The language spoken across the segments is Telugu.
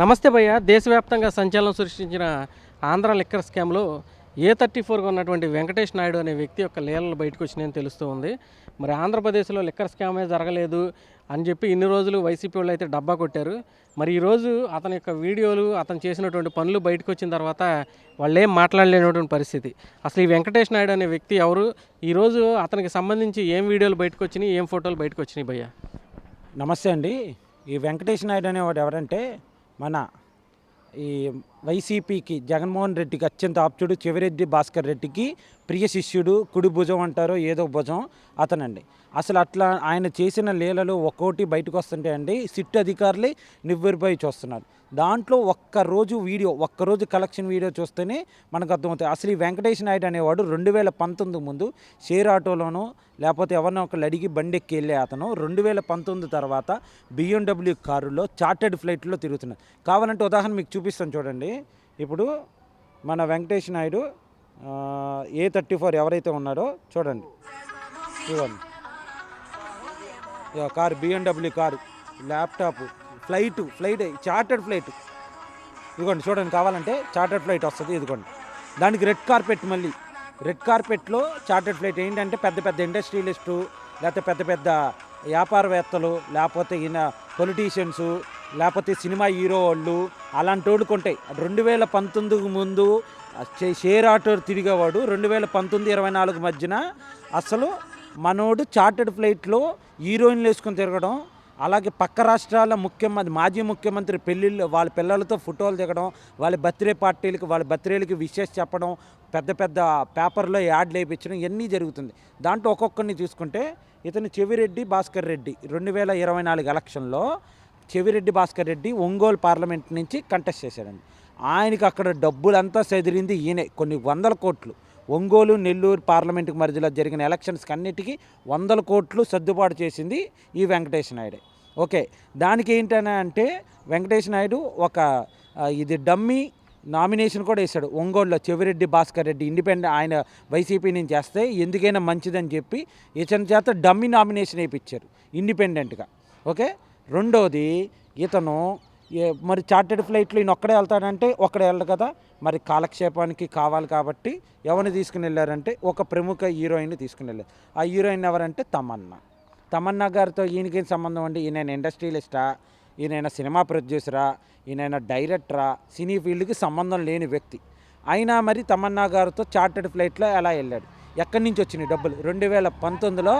నమస్తే భయ్య. దేశవ్యాప్తంగా సంచలనం సృష్టించిన ఆంధ్ర లిక్కర్ స్కామ్లో ఏ థర్టీ ఫోర్గా ఉన్నటువంటి వెంకటేష్ నాయుడు అనే వ్యక్తి యొక్క లీలలు బయటకు వచ్చినాయని తెలుస్తూ ఉంది. మరి ఆంధ్రప్రదేశ్లో లిక్కర్ స్కామే జరగలేదు అని చెప్పి ఇన్ని రోజులు వైసీపీ వాళ్ళు అయితే డబ్బా కొట్టారు. మరి ఈరోజు అతని యొక్క వీడియోలు అతను చేసినటువంటి పనులు బయటకు వచ్చిన తర్వాత వాళ్ళు ఏం మాట్లాడలేనటువంటి పరిస్థితి. అసలు ఈ వెంకటేష్ నాయుడు అనే వ్యక్తి ఎవరు? ఈరోజు అతనికి సంబంధించి ఏం వీడియోలు బయటకు వచ్చినాయి? ఏం ఫోటోలు బయటకు వచ్చినాయి భయ్య? నమస్తే అండి. ఈ వెంకటేష్ నాయుడు అనేవాడు ఎవరంటే మన ఈ వైసీపీకి జగన్మోహన్ రెడ్డికి అత్యంత ఆప్తుడు చెవిరెడ్డి భాస్కర్ రెడ్డికి ప్రియ శిష్యుడు కుడి భుజం అంటారో ఏదో భుజం అతనండి. అసలు అట్లా ఆయన చేసిన లీలలు ఒక్కోటి బయటకు వస్తుంటే అండి సిట్ అధికారులే నివ్వెరిపోయి చూస్తున్నారు. దాంట్లో ఒక్కరోజు వీడియో ఒక్కరోజు కలెక్షన్ వీడియో చూస్తేనే మనకు అర్థమవుతాయి. అసలు ఈ వెంకటేష్ నాయుడు అనేవాడు రెండు వేల పంతొమ్మిది ముందు షేర్ ఆటోలోనో లేకపోతే ఎవరినో ఒకళ్ళు అడిగి బండి ఎక్కి వెళ్ళే అతను రెండు వేల పంతొమ్మిది తర్వాత బిఎండబ్ల్యూ కారులో చార్టెడ్ ఫ్లైట్లో తిరుగుతున్నాడు. కావాలంటే ఉదాహరణ మీకు చూపిస్తాను చూడండి. ఇప్పుడు మన Venkatesh Naidu A thirty four ఎవరైతే ఉన్నారో చూడండి. చూడండి car BMW car laptop flight flight chartered flight. ఇదిగోండి చూడండి కావాలంటే చార్టర్డ్ ఫ్లైట్ వస్తుంది ఇదిగోండి. దానికి రెడ్ కార్పెట్ మళ్ళీ. రెడ్ కార్పెట్లో చార్టర్డ్ ఫ్లైట్ ఏంటంటే పెద్ద పెద్ద ఇండస్ట్రియలిస్టు లేకపోతే పెద్ద పెద్ద వ్యాపారవేత్తలు లేకపోతే ఈయన పొలిటీషియన్స్ లేకపోతే సినిమా హీరో వాళ్ళు అలాంటి వాళ్ళు కొంటాయి రెండు వేల పంతొమ్మిదికి ముందు షేర్ ఆటో తిరిగేవాడు రెండు వేల పంతొమ్మిది ఇరవై నాలుగు మధ్యన అసలు మనోడు చార్టెడ్ ఫ్లైట్లో హీరోయిన్లు వేసుకొని తిరగడం అలాగే పక్క రాష్ట్రాల ముఖ్యమంత్రి మాజీ ముఖ్యమంత్రి పెళ్ళిళ్ళు వాళ్ళ పిల్లలతో ఫోటోలు దిగడం వాళ్ళ బర్త్డే పార్టీలకి వాళ్ళ బర్త్డేలకి విషెస్ చెప్పడం పెద్ద పెద్ద పేపర్లో యాడ్లు వేయించడం ఇవన్నీ జరుగుతుంది. దాంట్లో ఒక్కొక్కరిని చూసుకుంటే ఇతను చెవిరెడ్డి భాస్కర్ రెడ్డి రెండు వేల ఇరవై నాలుగు ఎలక్షన్లో చెవిరెడ్డి భాస్కర్ రెడ్డి ఒంగోలు పార్లమెంట్ నుంచి కంటెస్ట్ చేశాడండి. ఆయనకి అక్కడ డబ్బులంతా సెదిరింది ఈయనే. కొన్ని వందల కోట్లు. ఒంగోలు నెల్లూరు పార్లమెంటుకి మధ్యలో జరిగిన ఎలక్షన్స్కి అన్నిటికీ వందల కోట్లు సర్దుబాటు చేసింది ఈ వెంకటేష్ నాయుడే. ఓకే దానికి ఏంటని అంటే వెంకటేష్ నాయుడు ఒక ఇది డమ్మీ నామినేషన్ కూడా వేశాడు. ఒంగోలులో చెవిరెడ్డి భాస్కర్ రెడ్డి ఇండిపెండెంట్ ఆయన వైసీపీ నుంచి చేస్తే ఎందుకైనా మంచిదని చెప్పి ఇతని చేత డమ్మీ నామినేషన్ వేయించారు ఇండిపెండెంట్గా. ఓకే రెండోది ఇతను మరి చార్టెడ్ ఫ్లైట్లో ఈయన ఒక్కడే వెళ్తాడంటే ఒక్కడే వెళ్ళడు కదా. మరి కాలక్షేపానికి కావాలి కాబట్టి ఎవరిని తీసుకుని వెళ్ళారంటే ఒక ప్రముఖ హీరోయిన్ తీసుకుని వెళ్ళారు. ఆ హీరోయిన్ ఎవరంటే తమన్నా. తమన్నా గారితో ఈయనకేం సంబంధం అండి? ఈయన ఇండస్ట్రియలిస్టా? ఈయన సినిమా ప్రొడ్యూసరా? ఈయన డైరెక్టరా? సినీ ఫీల్డ్కి సంబంధం లేని వ్యక్తి. అయినా మరి తమన్నా గారితో చార్టెడ్ ఫ్లైట్లో ఎలా వెళ్ళాడు? ఎక్కడి నుంచి వచ్చినాయి డబ్బులు? రెండు వేల పంతొమ్మిదిలో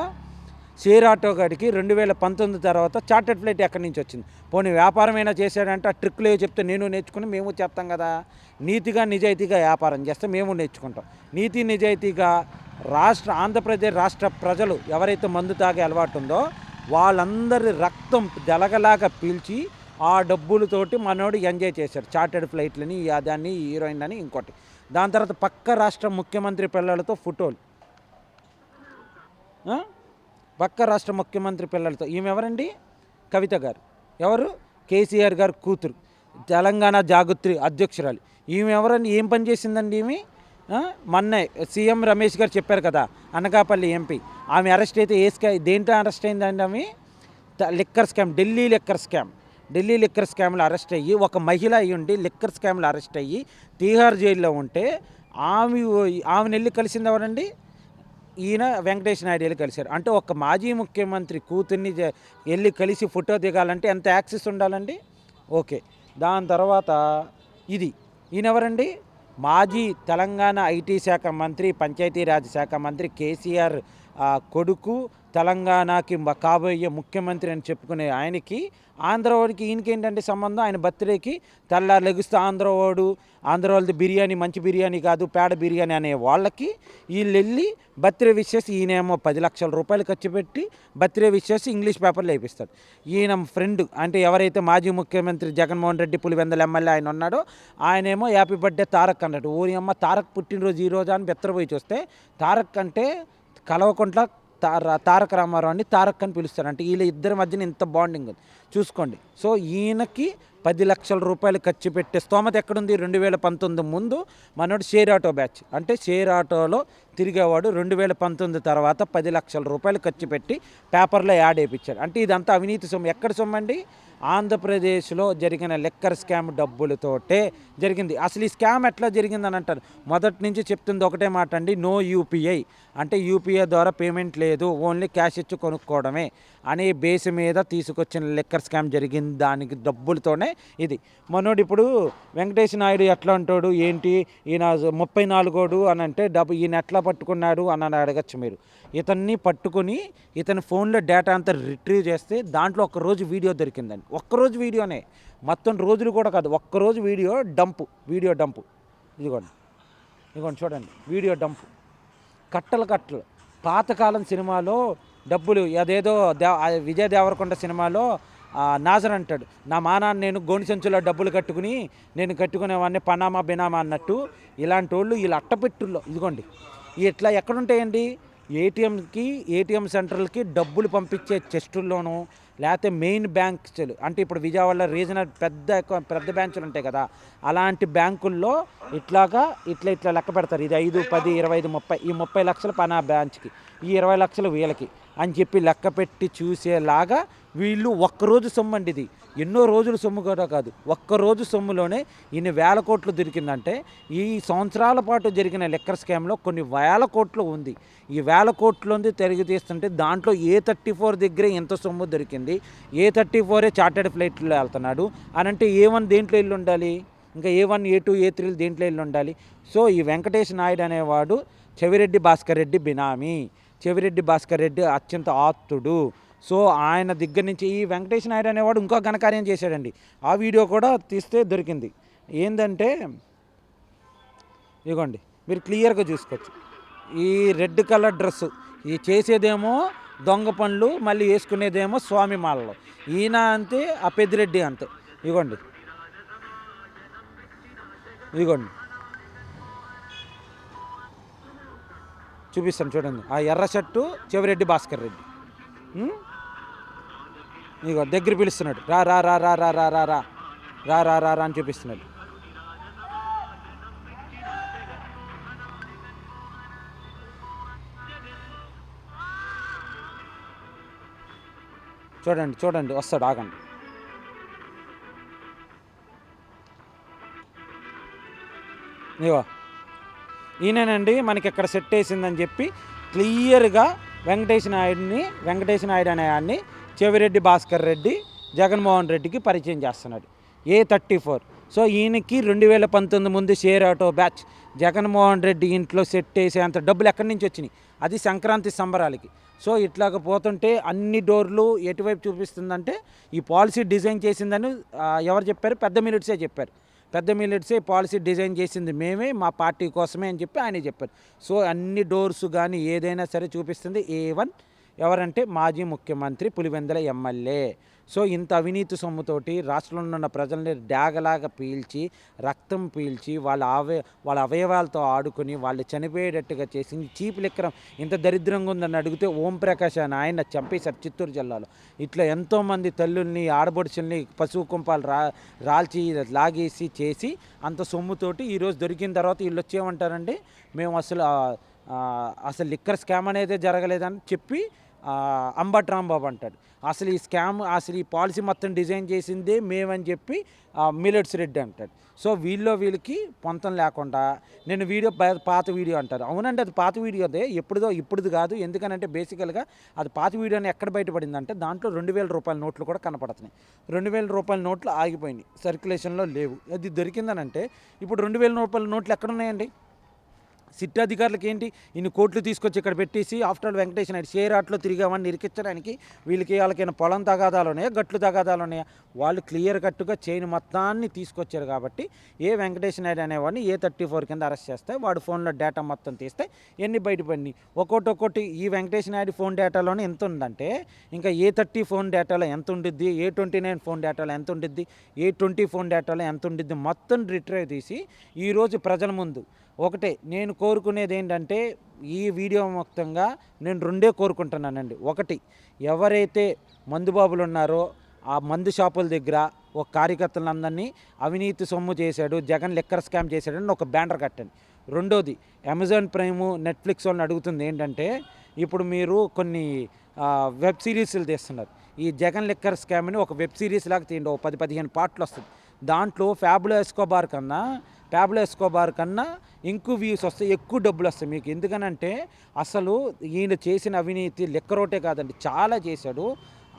షేర్ ఆటో గాడికి రెండు వేల పంతొమ్మిది తర్వాత చార్టెడ్ ఫ్లైట్ ఎక్కడి నుంచి వచ్చింది? పోనీ వ్యాపారమైనా చేశాడంటే ఆ ట్రిక్లు ఏ చెప్తే నేను నేర్చుకుని మేము చెప్తాం కదా? నీతిగా నిజాయితీగా వ్యాపారం చేస్తే మేము నేర్చుకుంటాం. నీతి నిజాయితీగా రాష్ట్ర ఆంధ్రప్రదేశ్ రాష్ట్ర ప్రజలు ఎవరైతే మందు తాగే అలవాటు ఉందో వాళ్ళందరి రక్తం జలగలాగా పీల్చి ఆ డబ్బులతోటి మనోడు ఎంజాయ్ చేశాడు. చార్టెడ్ ఫ్లైట్లని ఈ దాన్ని ఈ హీరోయిన్ అని ఇంకోటి. దాని తర్వాత పక్క రాష్ట్ర ముఖ్యమంత్రి పిల్లలతో ఫోటోలు. పక్క రాష్ట్ర ముఖ్యమంత్రి పిల్లలతో. ఈమె ఎవరండి? కవిత గారు. ఎవరు? కేసీఆర్ గారు కూతురు. తెలంగాణ జాగృతి అధ్యక్షురాలు. ఈమె ఎవరండి? ఏం పని చేసిందండి ఈమె? మొన్నే సీఎం రమేష్ గారు చెప్పారు కదా అనకాపల్లి ఎంపీ. ఆమె అరెస్ట్ అయితే ఏ స్కా దేంట్లో అరెస్ట్ అయిందండి ఆమె? Liquor scam Delhi liquor scam. Delhi liquor స్కామ్లో అరెస్ట్ అయ్యి ఒక మహిళ అయ్యి ఉండి లిక్కర్ స్కామ్లో అరెస్ట్ అయ్యి తీహార్ జైల్లో ఉంటే ఆమె ఆమెను వెళ్ళి కలిసింది ఎవరండి? ఈయన వెంకటేష్ నాయుడు వెళ్ళి కలిశారు. అంటే ఒక మాజీ ముఖ్యమంత్రి కూతుర్ని వెళ్ళి కలిసి ఫోటో దిగాలంటే ఎంత యాక్సెస్ ఉండాలండి? ఓకే. దాని తర్వాత ఇది. ఈయన ఎవరండి? మాజీ తెలంగాణ ఐటీ శాఖ మంత్రి పంచాయతీరాజ్ శాఖ మంత్రి కేసీఆర్ కొడుకు తెలంగాణకి కాబోయే ముఖ్యమంత్రి అని చెప్పుకునే ఆయనకి ఆంధ్రవాడికి ఈయనకి ఏంటంటే సంబంధం? ఆయన బర్త్డేకి తెల్లారు లెగుస్తే ఆంధ్రవాడు ఆంధ్ర వాళ్ళది బిర్యానీ మంచి బిర్యానీ కాదు పేడ బిర్యానీ అనే వాళ్ళకి వీళ్ళు వెళ్ళి బర్త్డే విషెస్ ఈయనేమో పది లక్షల రూపాయలు ఖర్చు పెట్టి బర్త్డే విషెస్ ఇంగ్లీష్ పేపర్లు వేయిస్తాడు ఈయన ఫ్రెండ్ అంటే ఎవరైతే మాజీ ముఖ్యమంత్రి జగన్మోహన్ రెడ్డి పులివెందల ఎమ్మెల్యే ఆయన ఉన్నాడో ఆయనేమో హ్యాపీ బర్త్డే తారక్ అన్నాడు. ఓరి అమ్మ తారక్ పుట్టినరోజు ఈ రోజు అని బెత్తరపోయి చూస్తే తారక్ అంటే కలవకుంట్ల తార తారక రామారావు అని తారక్ అని పిలుస్తారు. అంటే వీళ్ళ ఇద్దరి మధ్యన ఇంత బాండింగ్ ఉంది. చూసుకోండి. సో ఈయనకి పది లక్షల రూపాయలు ఖర్చు పెట్టే స్తోమత ఎక్కడుంది? రెండు వేల పంతొమ్మిది ముందు మనోడు షేర్ ఆటో బ్యాచ్. అంటే షేర్ ఆటోలో తిరిగేవాడు రెండు వేల పంతొమ్మిది తర్వాత పది లక్షల రూపాయలు ఖర్చు పెట్టి పేపర్లో యాడ్ వేయించాడు. అంటే ఇదంతా అవినీతి సొమ్ము. ఎక్కడ సొమ్ము అండి? ఆంధ్రప్రదేశ్లో జరిగిన లెక్కర్ స్కామ్ డబ్బులతోటే జరిగింది. అసలు ఈ స్కామ్ ఎట్లా జరిగిందని అంటారు. మొదటి నుంచి చెప్తుంది ఒకటే మాట అండి నో యూపీఐ. అంటే యూపీఐ ద్వారా పేమెంట్ లేదు ఓన్లీ క్యాష్ ఇచ్చి కొనుక్కోవడమే అనే బేస్ మీద తీసుకొచ్చిన లెక్కర్ స్కామ్ జరిగింది దానికి డబ్బులతోనే ఇది. మనోడు ఇప్పుడు వెంకటేశ్వర నాయుడు ఎట్లా అంటాడు? ఏంటి? ఈయన ముప్పై నాలుగోడు అని అంటే డబ్బు ఈయన ఎట్లా పట్టుకున్నాడు అని అడగచ్చు మీరు. ఇతన్ని పట్టుకొని ఇతని ఫోన్లో డేటా అంతా రిట్రీవ్ చేస్తే దాంట్లో ఒక్కరోజు రోజు వీడియో దొరికిందండి. ఒక్కరోజు వీడియోనే. మొత్తం రోజులు కూడా కాదు ఒక్కరోజు వీడియో డంపు వీడియో డంపు. ఇదిగోండి. ఇదిగోండి చూడండి వీడియో డంపు. కట్టలు కట్టలు. పాతకాలం సినిమాలో డబ్బులు అదేదో దే విజయ్ దేవరకొండ సినిమాలో నాజర్ అంటాడు నా మానాన్ని నేను గోని సంచులో డబ్బులు కట్టుకుని నేను కట్టుకునేవాడిని పనామా బినామా అన్నట్టు. ఇలాంటి వాళ్ళు వీళ్ళు అట్టపెట్టుల్లో. ఇదిగోండి. ఇట్లా ఎక్కడుంటాయండి? ఏటీఎంకి ఏటీఎం సెంటర్లకి డబ్బులు పంపించే చెస్టుల్లోనూ లేకపోతే మెయిన్ బ్యాంక్స్లు. అంటే ఇప్పుడు విజయవాడలో రీజనల్ పెద్ద పెద్ద బ్యాంకులు ఉంటాయి కదా అలాంటి బ్యాంకుల్లో ఇట్లాగా ఇట్లా ఇట్లా లెక్క పెడతారు. ఇది ఐదు పది ఇరవై ఐదు ముప్పై ఈ ముప్పై లక్షలు పనా బ్రాంచ్కి ఈ ఇరవై లక్షలు వీళ్ళకి అని చెప్పి లెక్క పెట్టి చూసేలాగా వీళ్ళు ఒక్కరోజు సొమ్ము అండి ఇది ఎన్నో రోజుల సొమ్ము కూడా కాదు. ఒక్కరోజు సొమ్ములోనే ఇన్ని వేల కోట్లు దొరికిందంటే ఈ సంవత్సరాల పాటు జరిగిన లెక్కర్ స్కామ్లో కొన్ని వేల కోట్లు ఉంది. ఈ వేల కోట్లుంది తిరిగి తీస్తుంటే దాంట్లో ఏ థర్టీ ఫోర్ దగ్గరే ఎంత సొమ్ము దొరికింది? ఏ థర్టీ ఫోరే చార్టెడ్ ఫ్లైట్లో వెళ్తున్నాడు? అని అంటే ఏ వన్ దేంట్లో వెళ్ళి ఉండాలి? ఇంకా ఏ వన్ ఏ టూ ఏ త్రీలు దేంట్లో వెళ్ళి ఉండాలి? సో ఈ వెంకటేష్ నాయుడు అనేవాడు చెవిరెడ్డి భాస్కర్ రెడ్డి బినామీ. చెవిరెడ్డి భాస్కర్ రెడ్డి అత్యంత ఆప్తుడు సో ఆయన దగ్గర నుంచి ఈ వెంకటేష్ నాయుడు అనేవాడు ఇంకో ఘనకార్యం చేశాడండి. ఆ వీడియో కూడా తీస్తే దొరికింది. ఏంటంటే ఇదిగోండి మీరు క్లియర్గా చూసుకోవచ్చు. ఈ రెడ్ కలర్ డ్రెస్సు ఈ చేసేదేమో దొంగ పనులు మళ్ళీ వేసుకునేదేమో స్వామి మాలలో. ఈయన అంతే ఆ పెద్దిరెడ్డి అంతే. ఇదిగోండి ఇదిగోండి చూపిస్తాను చూడండి. ఆ ఎర్ర షర్టు చెవిరెడ్డి భాస్కర్ రెడ్డి. నీకు దగ్గర పిలుస్తున్నాడు. రా రా రా రా రా రా రా రా. రా రా రా రా అని చూపిస్తున్నాడు. చూడండి చూడండి వస్తాడు ఆగండి. ఇగో ఈయనేనండి మనకి ఇక్కడ సెట్ వేసిందని చెప్పి క్లియర్గా వెంకటేష్ నాయుడిని వెంకటేశ్వర నాయుడు అనే ఆయన్ని చెవిరెడ్డి భాస్కర్ రెడ్డి జగన్మోహన్ రెడ్డికి పరిచయం చేస్తున్నాడు. ఏ థర్టీ ఫోర్. సో ఈయనకి రెండు వేల పంతొమ్మిది ముందు share auto batch Jaganmohan Reddy ఇంట్లో సెట్ వేసేంత డబ్బులు ఎక్కడి నుంచి వచ్చినాయి? అది సంక్రాంతి సంబరాలకి. సో ఇట్లాగ పోతుంటే అన్ని డోర్లు ఎటువైపు చూపిస్తుందంటే ఈ పాలసీ డిజైన్ చేసిందని ఎవరు చెప్పారు? పెద్ద మిలిట్సే చెప్పారు. పెద్ద మిలిట్సే పాలసీ డిజైన్ చేసింది మేమే మా పార్టీ కోసమే అని చెప్పి ఆయన చెప్పారు. సో అన్ని డోర్స్ కానీ ఏదైనా సరే చూపిస్తుంది ఏ వన్ ఎవరంటే మాజీ ముఖ్యమంత్రి పులివెందల ఎమ్మెల్యే. సో ఇంత అవినీతి సొమ్ముతోటి రాష్ట్రంలో ఉన్న ప్రజల్ని డాగలాగా పీల్చి రక్తం పీల్చి వాళ్ళ అవయ వాళ్ళ అవయవాలతో ఆడుకొని వాళ్ళు చనిపోయేటట్టుగా చేసి చీప్ లెక్కరం ఇంత దరిద్రంగా ఉందని అడిగితే ఓం ప్రకాష్ అని ఆయన చంపేశారు చిత్తూరు జిల్లాలో. ఇట్లా ఎంతోమంది తల్లుల్ని ఆడబడుచుల్ని పశువు కుంపాలు రా రాల్చి లాగేసి చేసి అంత సొమ్ముతోటి ఈరోజు దొరికిన తర్వాత వీళ్ళు వచ్చేమంటారండి? మేము అసలు అసలు లిక్కర్ స్కామ్ అనేది జరగలేదని చెప్పి అంబట్ రాంబాబు అంటాడు. అసలు ఈ స్కామ్ అసలు ఈ పాలసీ మొత్తం డిజైన్ చేసిందే మేమని చెప్పి మిలెట్స్ రెడ్డి అంటాడు. సో వీళ్ళలో వీళ్ళకి పొంతం లేకుండా నేను వీడియో పాత వీడియో అంటారు. అవునండి అది పాత వీడియో అదే. ఎప్పుడుదో ఇప్పుడుది కాదు. ఎందుకనంటే బేసికల్గా అది పాత వీడియోని ఎక్కడ బయటపడిందంటే దాంట్లో రెండు వేల రూపాయల నోట్లు కూడా కనపడుతున్నాయి. రెండు వేల రూపాయల నోట్లు ఆగిపోయినాయి. సర్క్యులేషన్లో లేవు. అది దొరికిందనంటే ఇప్పుడు రెండు వేల రూపాయల నోట్లు ఎక్కడ ఉన్నాయండి సిట్ అధికారులకి ఏంటి ఇన్ని కోట్లు తీసుకొచ్చి ఇక్కడ పెట్టేసి after all Venkatesh Naidu share ఆటలో తిరిగామని నిరికించడానికి వీళ్ళకి వాళ్ళకైనా పొలం తగాదాలు ఉన్నాయా గట్లు తగాదాలు ఉన్నాయా వాళ్ళు క్లియర్ కట్టుగా చైన్ మొత్తాన్ని తీసుకొచ్చారు కాబట్టి ఏ వెంకటేష్ నాయుడు అనేవాడిని ఏ థర్టీ ఫోర్ కింద అరెస్ట్ చేస్తే వాడు ఫోన్లో డేటా మొత్తం తీస్తే ఎన్ని బయటపడినాయి? ఒక్కొక్కటి ఒక్కొక్కటి ఈ వెంకటేష్ నాయుడు ఫోన్ డేటాలోనే ఎంత ఉందంటే ఇంకా ఏ థర్టీ ఫోన్ డేటాలో ఎంత ఉండిద్ది? ఏ ట్వంటీ నైన్ ఫోన్ డేటాలో ఎంత ఉండిద్ది? ఏ ట్వంటీ ఫోన్ డేటాలో ఎంత ఉండిద్ది? మొత్తం రిట్రైవ్ తీసి ఈరోజు ప్రజల ముందు ఒకటే నేను కోరుకునేది ఏంటంటే ఈ వీడియో మొత్తంగా నేను రెండే కోరుకుంటున్నానండి. ఒకటి ఎవరైతే మందుబాబులు ఉన్నారో ఆ మందు షాపుల దగ్గర ఒక కార్యకర్తలందరినీ అవినీతి సొమ్ము చేశాడు జగన్ లెక్కర్ స్కామ్ చేశాడని ఒక బ్యానర్ కట్టండి. రెండోది అమెజాన్ ప్రైమ్ నెట్ఫ్లిక్స్ వాళ్ళని అడుగుతుంది ఏంటంటే ఇప్పుడు మీరు కొన్ని వెబ్ సిరీస్లు తీస్తున్నారు. ఈ జగన్ లెక్కర్ స్కామ్ అని ఒక వెబ్ సిరీస్ లాగా తీయండి ఒక పది పదిహేను పాటలు వస్తుంది దాంట్లో ఫ్యాబులో ఎస్కోబార్ కన్నా ఫ్యాబులో ఎస్కోబార్ కన్నా ఇంకో వ్యూస్ వస్తాయి ఎక్కువ డబ్బులు వస్తాయి మీకు. ఎందుకనంటే అసలు ఈయన చేసిన అవినీతి లెక్కరోటే కాదండి. చాలా చేశాడు.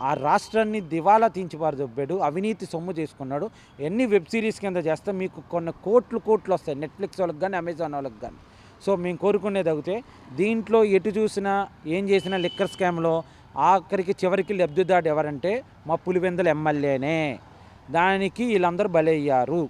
ఆ రాష్ట్రాన్ని దివాలా తీయించిపారు దొబ్బాడు అవినీతి సొమ్ము చేసుకున్నాడు. ఎన్ని వెబ్ సిరీస్ కింద చేస్తే మీకు కొన్ని కోట్లు కోట్లు వస్తాయి. నెట్ఫ్లిక్స్ వాళ్ళకి కానీ అమెజాన్ వాళ్ళకి కానీ సో మేము కోరుకునేది అవుతే దీంట్లో ఎటు చూసినా ఏం చేసినా లిక్కర్ స్కామ్లో ఆఖరికి చివరికి లబ్ధిదాడు ఎవరంటే మా పులివెందుల ఎమ్మెల్యేనే. దానికి వీళ్ళందరూ బలయ్యారు.